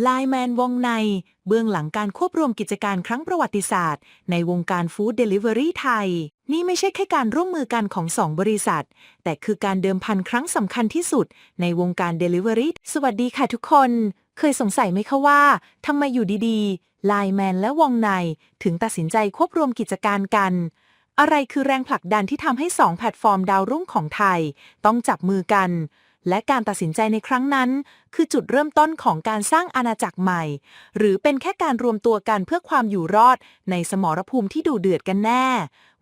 ไลแมนวงใน เบื้องหลังการควบรวมกิจการครั้งประวัติศาสตร์ ในวงการฟู้ดเดลิเวอรี่ไทย นี่ไม่ใช่แค่การร่วมมือกันของสองบริษัท แต่คือการเดิมพันครั้งสำคัญที่สุด ในวงการเดลิเวอรี่สวัสดีค่ะทุกคน เคยสงสัยไหมคะว่าทำไมอยู่ดีๆไลแมนและวงใน ถึงตัดสินใจควบรวมกิจการกัน อะไรคือแรงผลักดันที่ทำให้สองแพลตฟอร์มดาวรุ่งของไทย ต้องจับมือกัน และการตัดสินใจในครั้งนั้น คือจุดเริ่มต้นของการสร้างอาณาจักรใหม่ หรือเป็นแค่การรวมตัวกันเพื่อความอยู่รอด ในสมรภูมิที่ดูเดือดกันแน่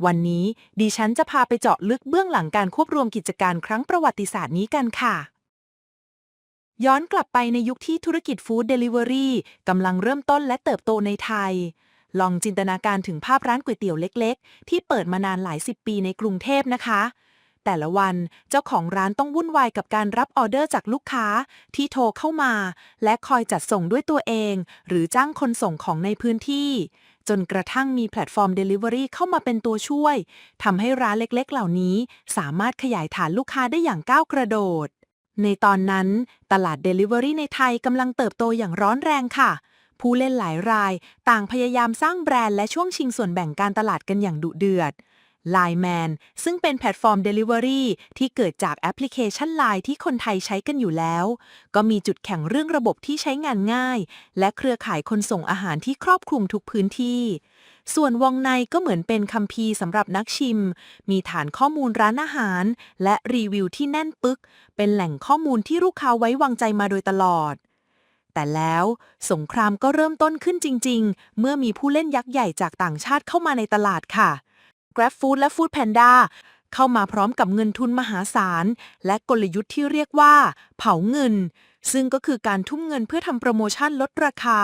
วันนี้ดิฉันจะพาไปเจาะลึกเบื้องหลังการควบรวมกิจการครั้งประวัติศาสตร์นี้กันค่ะย้อนกลับไปในยุคที่ธุรกิจฟู้ดเดลิเวอรี่กำลังเริ่มต้นและเติบโตในไทย ลองจินตนาการถึงภาพร้านก๋วยเตี๋ยวเล็ก ๆ ที่เปิดมานานหลายสิบปีในกรุงเทพนะคะ แต่ละวันเจ้าของร้านต้องวุ่นวายกับการรับออเดอร์จากลูกค้าที่โทรเข้ามา และคอยจัดส่งด้วยตัวเอง หรือจ้างคนส่งของในพื้นที่ จนกระทั่งมีแพลตฟอร์ม Delivery เข้ามาเป็นตัวช่วยทำให้ร้านเล็กๆ เหล่านี้ สามารถขยายฐานลูกค้าได้อย่างก้าวกระโดด ในตอนนั้น ตลาด Delivery ในไทยกำลังเติบโตอย่างร้อนแรงค่ะผู้เล่นหลายราย ต่างพยายามสร้างแบรนด์และช่วงชิงส่วนแบ่งการตลาดกันอย่างดุเดือด Line Man ซึ่งเป็นแพลตฟอร์ม Delivery ที่เกิดจากแอปพลิเคชัน Line ที่คนไทยใช้กันอยู่แล้ว ก็มีจุดแข็งเรื่องระบบที่ใช้งานง่าย และเครือข่ายคนส่งอาหารที่ครอบคลุมทุกพื้นที่ ส่วนวงในก็เหมือนเป็นคัมภีร์สำหรับนักชิม มีฐานข้อมูลร้านอาหาร และรีวิวที่แน่นปึก เป็นแหล่งข้อมูลที่ลูกค้าไว้วางใจมาโดยตลอดแต่แล้วสงครามก็เริ่มต้นขึ้นจริง ๆ เมื่อมีผู้เล่นยักษ์ใหญ่จากต่างชาติเข้ามาในตลาดค่ะ Grab Food และ Food Panda เข้ามาพร้อมกับเงินทุนมหาศาล และกลยุทธ์ที่เรียกว่า เผาเงิน ซึ่งก็คือการทุ่มเงินเพื่อทำโปรโมชั่นลดราคา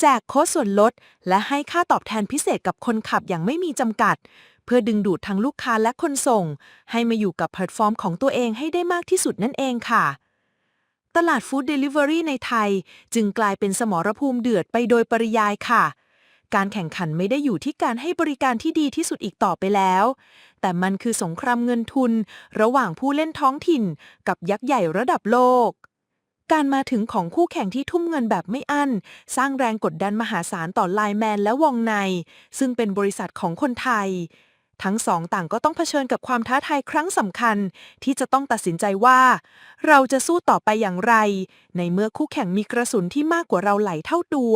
แจกโค้ดส่วนลด และให้ค่าตอบแทนพิเศษกับคนขับอย่างไม่มีจำกัด เพื่อดึงดูดทั้งลูกค้าและคนส่ง ให้มาอยู่กับแพลตฟอร์มของตัวเองให้ได้มากที่สุดนั่นเองค่ะตลาดฟู้ดเดลิเวอรี่ในไทย จึงกลายเป็นสมรภูมิเดือดไปโดยปริยายค่ะ การแข่งขันไม่ได้อยู่ที่การให้บริการที่ดีที่สุดอีกต่อไปแล้ว แต่มันคือสงครามเงินทุน ระหว่างผู้เล่นท้องถิ่น กับยักษ์ใหญ่ระดับโลก การมาถึงของคู่แข่งที่ทุ่มเงินแบบไม่อั้น สร้างแรงกดดันมหาศาลต่อไลแมนและวงใน ซึ่งเป็นบริษัทของคนไทย ทั้งสองต่างก็ต้องเผชิญกับความท้าทายครั้งสำคัญ ที่จะต้องตัดสินใจว่า เราจะสู้ต่อไปอย่างไร ในเมื่อคู่แข่งมีกระสุนที่มากกว่าเราหลายเท่าตัว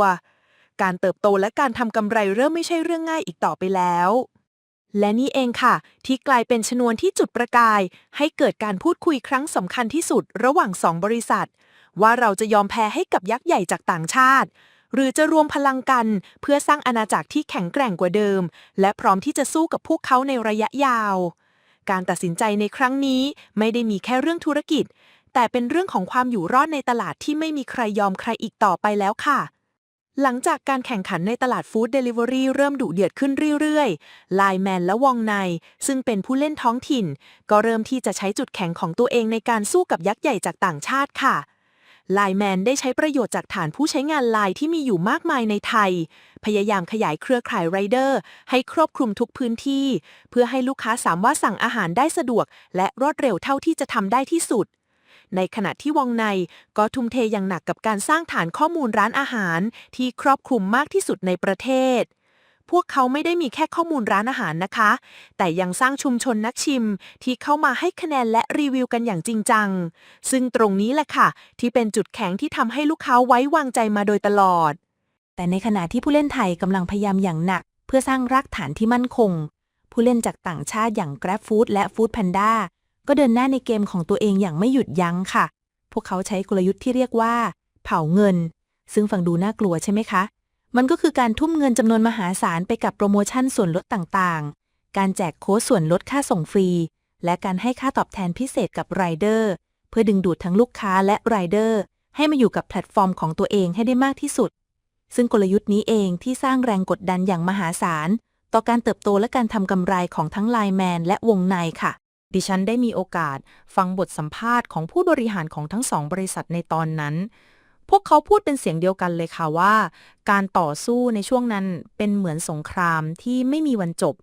การเติบโตและการทำกำไรเริ่มไม่ใช่เรื่องง่ายอีกต่อไปแล้ว และนี่เองค่ะ ที่กลายเป็นชนวนที่จุดประกาย ให้เกิดการพูดคุยครั้งสำคัญที่สุดระหว่างสองบริษัท ว่าเราจะยอมแพ้ให้กับยักษ์ใหญ่จากต่างชาติ หรือจะรวมพลังกันเพื่อสร้างอาณาจักรที่แข็งแกร่งกว่าเดิม และพร้อมที่จะสู้กับพวกเขาในระยะยาว การตัดสินใจในครั้งนี้ไม่ได้มีแค่เรื่องธุรกิจ แต่เป็นเรื่องของความอยู่รอดในตลาดที่ไม่มีใครยอมใครอีกต่อไปแล้วค่ะ หลังจากการแข่งขันในตลาดฟู้ดเดลิเวอรี่เริ่มดุเดือดขึ้นเรื่อยๆ ไลแมนและวองใน ซึ่งเป็นผู้เล่นท้องถิ่น ก็เริ่มที่จะใช้จุดแข็งของตัวเองในการสู้กับยักษ์ใหญ่จากต่างชาติค่ะไลแมนได้ใช้ประโยชน์จากฐานผู้ใช้งานไลน์ที่มีอยู่มากมายในไทย พยายามขยายเครือข่ายไรเดอร์ ให้ครอบคลุมทุกพื้นที่ เพื่อให้ลูกค้าสามารถสั่งอาหารได้สะดวก และรวดเร็วเท่าที่จะทำได้ที่สุด ในขณะที่วงในก็ทุ่มเทอย่างหนักกับการสร้างฐานข้อมูลร้านอาหารที่ครอบคลุมมากที่สุดในประเทศ พวกเขาไม่ได้มีแค่ข้อมูลร้านอาหารนะคะ แต่ยังสร้างชุมชนนักชิมที่เข้ามาให้คะแนนและรีวิวกันอย่างจริงจัง ซึ่งตรงนี้แหละค่ะ ที่เป็นจุดแข็งที่ทำให้ลูกค้าไว้วางใจมาโดยตลอด แต่ในขณะที่ผู้เล่นไทยกำลังพยายามอย่างหนัก เพื่อสร้างรากฐานที่มั่นคง ผู้เล่นจากต่างชาติอย่าง Grab Food และ Food Panda ก็เดินหน้าในเกมของตัวเองอย่างไม่หยุดยั้งค่ะ พวกเขาใช้กลยุทธ์ที่เรียกว่า เผาเงิน ซึ่งฟังดูน่ากลัวใช่ไหมคะ มันก็คือการทุ่มเงินจำนวนมหาศาลไปกับโปรโมชั่นส่วนลดต่างๆ การแจกโค้ดส่วนลดค่าส่งฟรี และการให้ค่าตอบแทนพิเศษกับไรเดอร์เพื่อดึงดูดทั้งลูกค้าและไรเดอร์ให้มาอยู่กับแพลตฟอร์มของตัวเองให้ได้มากที่สุด ซึ่งกลยุทธ์นี้เองที่สร้างแรงกดดันอย่างมหาศาล ต่อการเติบโตและการทำกำไรของทั้งไลแมนและวงในค่ะ ดิฉันได้มีโอกาสฟังบทสัมภาษณ์ของผู้บริหารของทั้งสองบริษัทในตอนนั้น พวกเขาพูดเป็นเสียงเดียวกันเลยค่ะว่า การต่อสู้ในช่วงนั้นเป็นเหมือนสงครามที่ไม่มีวันจบ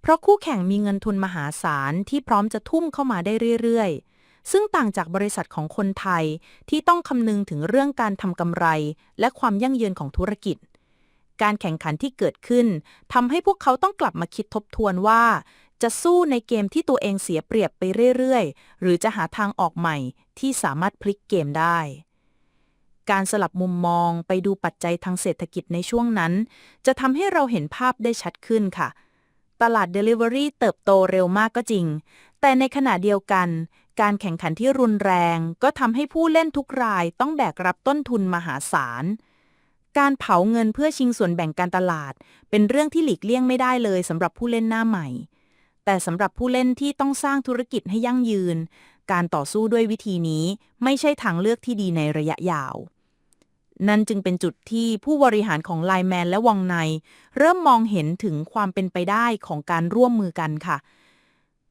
เพราะคู่แข่งมีเงินทุนมหาศาลที่พร้อมจะทุ่มเข้ามาได้เรื่อยๆ ซึ่งต่างจากบริษัทของคนไทยที่ต้องคำนึงถึงเรื่องการทำกำไร และความยั่งยืนของธุรกิจการแข่งขันที่เกิดขึ้นทำให้พวกเขาต้องกลับมาคิดทบทวนว่า จะสู้ในเกมที่ตัวเองเสียเปรียบไปเรื่อยๆ หรือจะหาทางออกใหม่ที่สามารถพลิกเกมได้ การสลับมุมมองไปดูปัจจัยทางเศรษฐกิจในช่วงนั้น จะทำให้เราเห็นภาพได้ชัดขึ้นค่ะ ตลาด Delivery เติบโตเร็วมากก็จริง แต่ในขณะเดียวกัน การแข่งขันที่รุนแรง ก็ทำให้ผู้เล่นทุกรายต้องแบกรับต้นทุนมหาศาลการเผาเงินเพื่อชิงส่วนแบ่งการตลาด เป็นเรื่องที่หลีกเลี่ยงไม่ได้เลยสำหรับผู้เล่นหน้าใหม่ แต่สำหรับผู้เล่นที่ต้องสร้างธุรกิจให้ยั่งยืน การต่อสู้ด้วยวิธีนี้ไม่ใช่ทางเลือกที่ดีในระยะยาว นั่นจึงเป็นจุดที่ผู้บริหารของไลแมนและวังใน เริ่มมองเห็นถึงความเป็นไปได้ของการร่วมมือกันค่ะ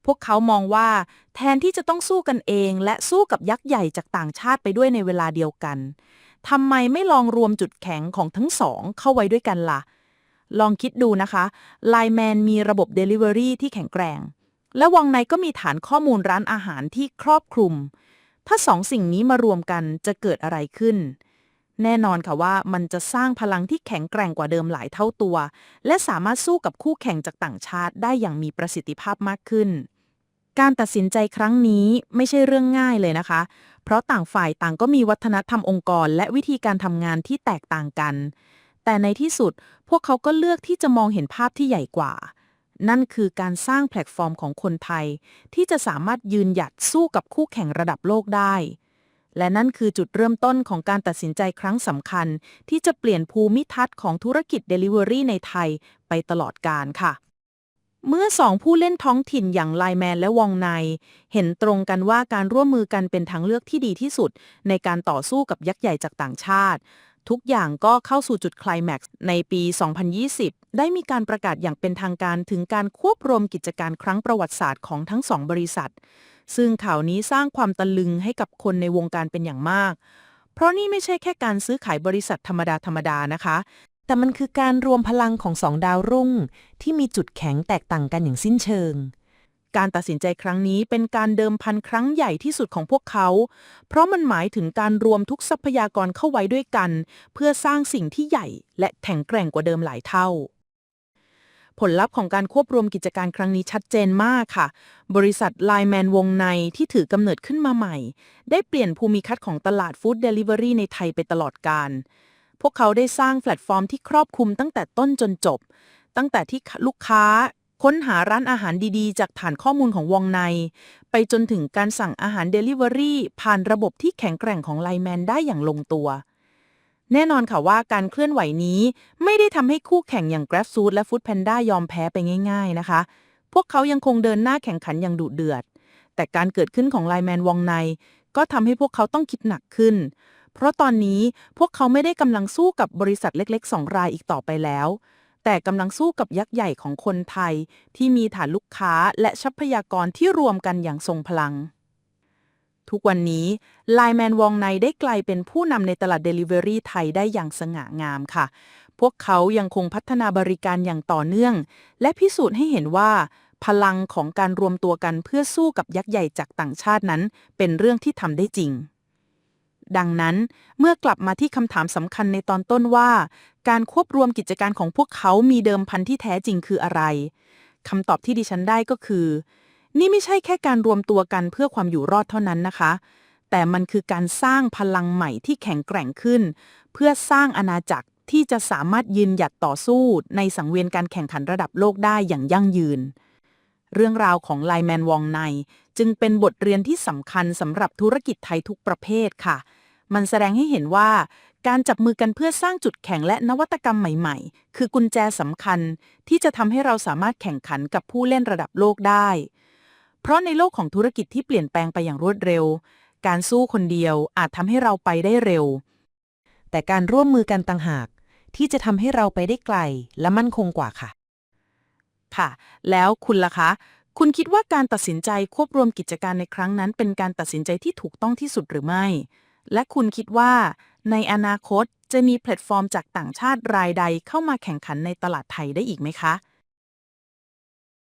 พวกเขามองว่า แทนที่จะต้องสู้กันเอง และสู้กับยักษ์ใหญ่จากต่างชาติไปด้วยในเวลาเดียวกันทำไมไม่ลองรวมจุดแข็งของทั้งสองเข้าไว้ด้วยกันล่ะ ลองคิดดูนะคะไลแมนมีระบบ Delivery ที่แข็งแกร่ง และวังในก็มีฐานข้อมูลร้านอาหารที่ครอบคลุม ถ้าสองสิ่งนี้มารวมกันจะเกิดอะไรขึ้น แน่นอนค่ะว่ามันจะสร้างพลังที่แข็งแกร่งกว่าเดิมหลายเท่าตัว และสามารถสู้กับคู่แข่งจากต่างชาติได้อย่างมีประสิทธิภาพมากขึ้น การตัดสินใจครั้งนี้ไม่ใช่เรื่องง่ายเลยนะคะ เพราะต่างฝ่ายต่างก็มีวัฒนธรรมองค์กร และวิธีการทำงานที่แตกต่างกัน แต่ในที่สุดพวกเขาก็เลือกที่จะมองเห็นภาพที่ใหญ่กว่า นั่นคือการสร้างแพลตฟอร์มของคนไทย ที่จะสามารถยืนหยัดสู้กับคู่แข่งระดับโลกได้ และนั่นคือจุดเริ่มต้นของการตัดสินใจครั้งสำคัญ ที่จะเปลี่ยนภูมิทัศน์ของธุรกิจ Delivery ในไทยไปตลอดกาลค่ะเมื่อสองผู้เล่นท้องถิ่นอย่างไลแมนและวองในเห็นตรงกันว่าการร่วมมือกันเป็นทางเลือกที่ดีที่สุด ในการต่อสู้กับยักษ์ใหญ่จากต่างชาติ ทุกอย่างก็เข้าสู่จุดไคลแม็กซ์ในปี 2020 ได้มีการประกาศอย่างเป็นทางการถึงการควบรวมกิจการครั้งประวัติศาสตร์ของทั้งสองบริษัท ซึ่งข่าวนี้สร้างความตะลึงให้กับคนในวงการเป็นอย่างมาก เพราะนี่ไม่ใช่แค่การซื้อขายบริษัทธรรมดาธรรมดานะคะ แต่มันคือการรวมพลังของสองดาวรุ่ง ที่มีจุดแข็งแตกต่างกันอย่างสิ้นเชิง การตัดสินใจครั้งนี้เป็นการเดิมพันครั้งใหญ่ที่สุดของพวกเขา เพราะมันหมายถึงการรวมทุกทรัพยากรเข้าไว้ด้วยกัน เพื่อสร้างสิ่งที่ใหญ่ และแข็งแกร่งกว่าเดิมหลายเท่า ผลลัพธ์ของการควบรวมกิจการครั้งนี้ชัดเจนมากค่ะ บริษัทไลแมนวงในที่ถือกำเนิดขึ้นมาใหม่ ได้เปลี่ยนภูมิทัศน์ของตลาดฟู้ดเดลิเวอรี่ในไทยไปตลอดกาลพวกเขาได้สร้างแพลตฟอร์มที่ครอบคลุมตั้งแต่ต้นจนจบตั้งแต่ที่ลูกค้า ค้นหาร้านอาหารดีๆ จากฐานข้อมูลของวงใน ไปจนถึงการสั่งอาหาร Delivery ผ่านระบบที่แข็งแกร่งของไลแมนได้อย่างลงตัว แน่นอนค่ะว่าการเคลื่อนไหวนี้ไม่ได้ทำให้คู่แข่งอย่าง GrabFood และ Foodpanda ยอมแพ้ไปง่าย ๆนะคะ พวกเขายังคงเดินหน้าแข่งขันอย่างดุเดือด แต่การเกิดขึ้นของไลแมนวงใน ก็ทำให้พวกเขาต้องคิดหนักขึ้น เพราะตอนนี้พวกเขาไม่ได้กำลังสู้กับบริษัทเล็กๆสองรายอีกต่อไปแล้ว แต่กำลังสู้กับยักษ์ใหญ่ของคนไทย ที่มีฐานลูกค้าและทรัพยากรที่รวมกันอย่างทรงพลัง ทุกวันนี้ไลแมนวองในได้กลายเป็นผู้นำในตลาด Delivery ไทยได้อย่างสง่างามค่ะ พวกเขายังคงพัฒนาบริการอย่างต่อเนื่อง และพิสูจน์ให้เห็นว่า พลังของการรวมตัวกันเพื่อสู้กับยักษ์ใหญ่จากต่างชาตินั้น เป็นเรื่องที่ทำได้จริง ดังนั้นเมื่อกลับมาที่คำถามสำคัญในตอนต้นว่า การควบรวมกิจการของพวกเขามีเดิมพันที่แท้จริงคืออะไรคำตอบที่ดิฉันได้ก็คือ นี่ไม่ใช่แค่การรวมตัวกันเพื่อความอยู่รอดเท่านั้นนะคะ แต่มันคือการสร้างพลังใหม่ที่แข็งแกร่งขึ้น เพื่อสร้างอาณาจักรที่จะสามารถยืนหยัดต่อสู้ในสังเวียนการแข่งขันระดับโลกได้อย่างยั่งยืน เรื่องราวของไลแมนวองใน จึงเป็นบทเรียนที่สำคัญสำหรับธุรกิจไทยทุกประเภทค่ะ มันแสดงให้เห็นว่า การจับมือกันเพื่อสร้างจุดแข็งและนวัตกรรมใหม่ๆ คือกุญแจสำคัญ ที่จะทำให้เราสามารถแข่งขันกับผู้เล่นระดับโลกได้ เพราะในโลกของธุรกิจที่เปลี่ยนแปลงไปอย่างรวดเร็ว การสู้คนเดียวอาจทำให้เราไปได้เร็ว แต่การร่วมมือกันต่างหาก ที่จะทำให้เราไปได้ไกลและมั่นคงกว่าค่ะ ค่ะ แล้วคุณล่ะคะ คุณคิดว่าการตัดสินใจควบรวมกิจการในครั้งนั้นเป็นการตัดสินใจที่ถูกต้องที่สุดหรือไม่ และคุณคิดว่าในอนาคตจะมีแพลตฟอร์มจากต่างชาติรายใดเข้ามาแข่งขันในตลาดไทยได้อีกไหมคะ